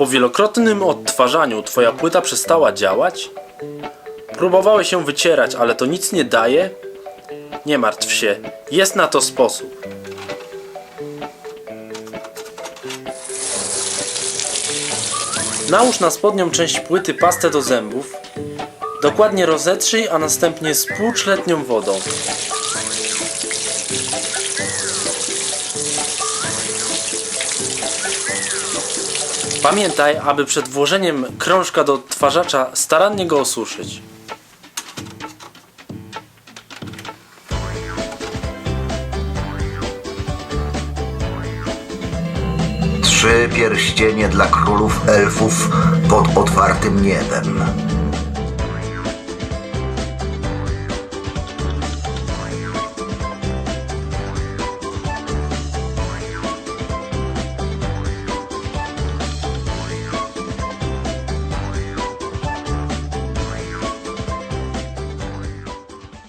Po wielokrotnym odtwarzaniu twoja płyta przestała działać? Próbowałeś ją wycierać, ale to nic nie daje? Nie martw się, jest na to sposób. Nałóż na spodnią część płyty pastę do zębów. Dokładnie rozetrzyj, a następnie spłucz letnią wodą. Pamiętaj, aby przed włożeniem krążka do odtwarzacza starannie go osuszyć. Trzy pierścienie dla królów elfów pod otwartym niebem.